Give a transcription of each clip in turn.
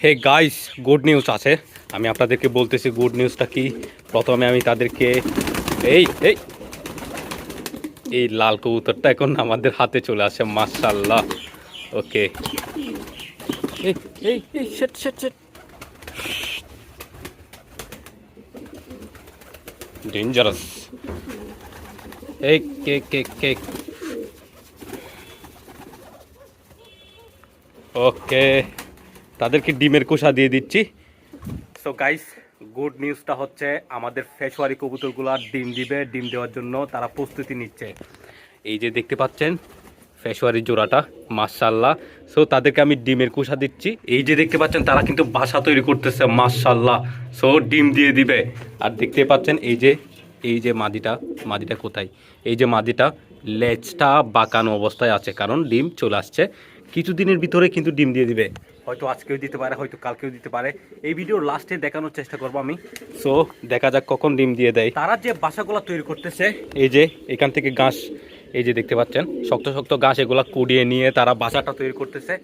Hey guys good news আছে। আমি আপনাদেরকে বলতেছি গুড নিউজটা কি? প্রথমে আমি তাদেরকে, এই এই এই লাল কবুতরটা এখন আমাদের হাতে চলে আসে মাশাল্লাহ ওকে ডেঞ্জারাস এই কেক কেক কেক ওকে তাদেরকে ডিমের কোষা দিয়ে দিচ্ছি। সো গাইস গুড নিউজটা হচ্ছে আমাদের ফেসওয়ারি কবুতরগুলো ডিম দিবে, ডিম দেওয়ার জন্য তারা প্রস্তুতি নিচ্ছে। এই যে দেখতে পাচ্ছেন ফেসওয়ারি জোড়াটা মাশাল্লাহ সো তাদেরকে আমি ডিমের কুষা দিচ্ছি। এই যে দেখতে পাচ্ছেন, তারা কিন্তু বাসা তৈরি করতেছে মাশাল্লাহ সো ডিম দিয়ে দিবে। আর দেখতে পাচ্ছেন, এই যে এই যে মাদিটা মাদিটা কোথায়? এই যে মাদিটা লেজটা বাঁকানো অবস্থায় আছে, কারণ ডিম চলে আসছে। কিছুদিনের ভিতরে কিন্তু ডিম দিয়ে দিবে। হয়তো আজকেও দিতে পারে, হয়তো কালকেও দিতে পারে। এই ভিডিওর লাস্টে দেখানোর চেষ্টা করব আমি। সো দেখা যাক কখন ডিম দিয়ে দেয়। তারা যে বাসাগুলো তৈরি করতেছে, এই যে এখান থেকে ঘাস, এই যে দেখতে পাচ্ছেন, শক্ত শক্ত ঘাস এগুলা কুড়িয়ে নিয়ে তারা বাসাটা তৈরি করতেছে।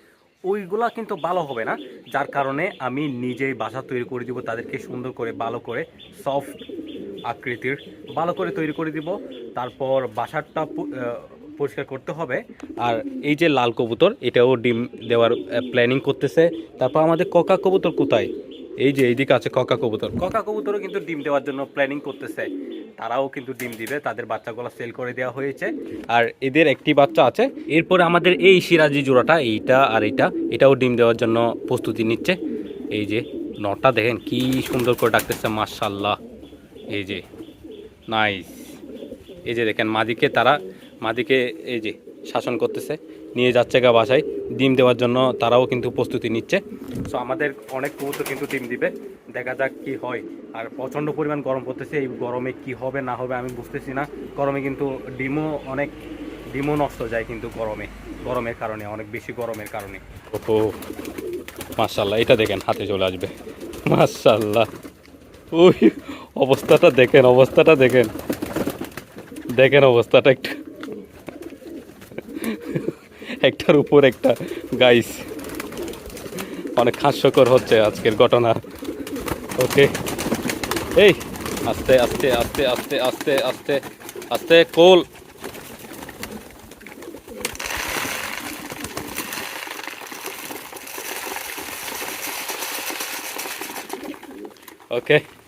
ওইগুলা কিন্তু ভালো হবে না, যার কারণে আমি নিজেই বাসা তৈরি করে দিব, তাদেরকে সুন্দর করে, ভালো করে সফট আকৃতির। ভালো করে তৈরি করে দিব। তারপর আহ, পরিষ্কার করতে হবে। আর এই যে লাল কবুতর এটাও ডিম দেওয়ার প্ল্যানিং করতেছে। তারপর আমাদের ককা কবুতর কোথায়? এই যে এইদিকে আছে ককা কবুতর। ককা কবুতরও কিন্তু ডিম দেওয়ার জন্য প্ল্যানিং করতেছে। তারাও কিন্তু ডিম দিবে। তাদের বাচ্চাগুলো সেল করে দেওয়া হয়েছে। আর এদের একটি বাচ্চা আছে। এরপর আমাদের এই সিরাজি জোড়াটা এইটা আর এইটা এটাও ডিম দেওয়ার জন্য প্রস্তুতি নিচ্ছে। এই যে নটা দেখেন কি সুন্দর করে ডাকতেছে মার্শাল্লাহ এই যে নাইস এই যে দেখেন, মাদিকে তারা, মাদিকে এই যে শাসন করতেছে, নিয়ে যাচ্ছে গা বাসায়। ডিম দেওয়ার জন্য তারাও কিন্তু প্রস্তুতি নিচ্ছে। সো আমাদের অনেক কবুতর কিন্তু ডিম দিবে। দেখা যাক কি হয়। আর প্রচণ্ড পরিমাণ গরম পড়তেছে। এই গরমে কি হবে, না হবে আমি বুঝতেছি না। গরমে কিন্তু ডিমও অনেক, ডিমও নষ্ট যায় কিন্তু গরমে, গরমের কারণে, অনেক বেশি গরমের কারণে। ও মার্শাল্লাহ এটা দেখেন, হাতে চলে আসবে। মার্শাল্লাহ ওই অবস্থাটা দেখেন অবস্থাটা দেখেন। দেখেন অবস্থাটা একটু। একটার উপর একটা। গাইস অনেক হাস্যকর হচ্ছে আজকের ঘটনা। ওকে এই, আস্তে আস্তে আস্তে আস্তে আস্তে আস্তে আস্তে, কোল। ওকে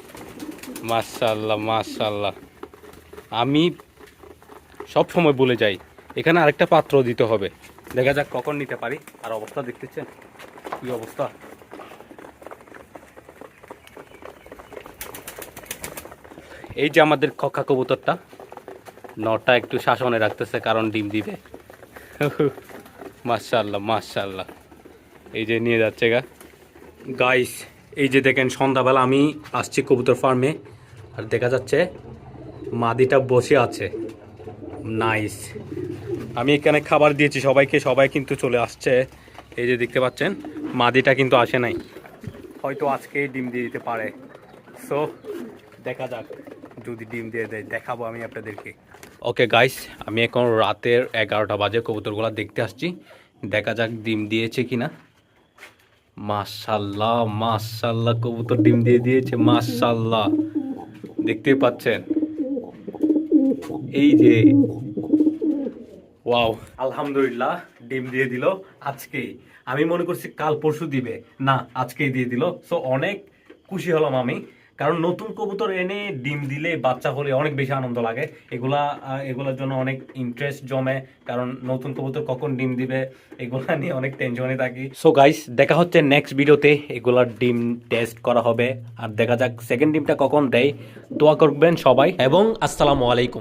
মাশাল্লাহ মাশাল্লাহ আমি সব সময় বলে যাই, এখানে আরেকটা পাত্র দিতে হবে। দেখা যাক কখন নিতে পারি। আর অবস্থা দেখতেছেন? কি অবস্থা? এই যে আমাদের খকা কবুতরটা, নটা একটু শাসনে রাখতেছে, কারণ ডিম দিবে। মাশাল্লাহ মাশাল্লাহ এই যে নিয়ে যাচ্ছে গা। গাইস এই যে দেখেন, সন্ধ্যাবেলা আমি আসছি কবুতর ফার্মে, আর দেখা যাচ্ছে মাদিটা বসে আছে। নাইস। আমি এখানে খাবার দিয়েছি সবাইকে, সবাই কিন্তু চলে আসছে। এই যে দেখতে পাচ্ছেন, মাদিটা কিন্তু আসে নাই। হয়তো আজকে ডিম দিয়ে দিতে পারে। সো দেখা যাক, যদি ডিম দিয়ে দেয়, দেখাবো আমি আপনাদেরকে। ওকে গাইস আমি এখন রাতের এগারোটা বাজে কবুতরগুলো দেখতে আসছি। দেখা যাক ডিম দিয়েছে কিনা। মাশাল্লাহ মাশাল্লাহ, কবুতর ডিম দিয়ে দিয়েছে, মাশাল্লাহ। দেখতে পাচ্ছেন? এই যে, ওয়াও, আলহামদুলিল্লাহ, ডিম দিয়ে দিল আজকেই আমি মনে করছি কাল পরশু দিবে। না, আজকেই দিয়ে দিল। সো অনেক খুশি হলাম আমি। কারণ নতুন কবুতর এনে ডিম দিলে বাচ্চা হলে অনেক বেশি আনন্দ লাগে। এগুলা এগুলোর জন্য অনেক ইন্টারেস্ট জমে, কারণ নতুন কবুতর কখন ডিম দিবে, এগুলা নিয়ে অনেক টেনশনে থাকি। সো গাইস দেখা হচ্ছে নেক্সট ভিডিওতে এগুলার ডিম টেস্ট করা হবে। আর দেখা যাক সেকেন্ড ডিমটা কখন দেয়। দোয়া করবেন সবাই। এবং আসসালামু আলাইকুম।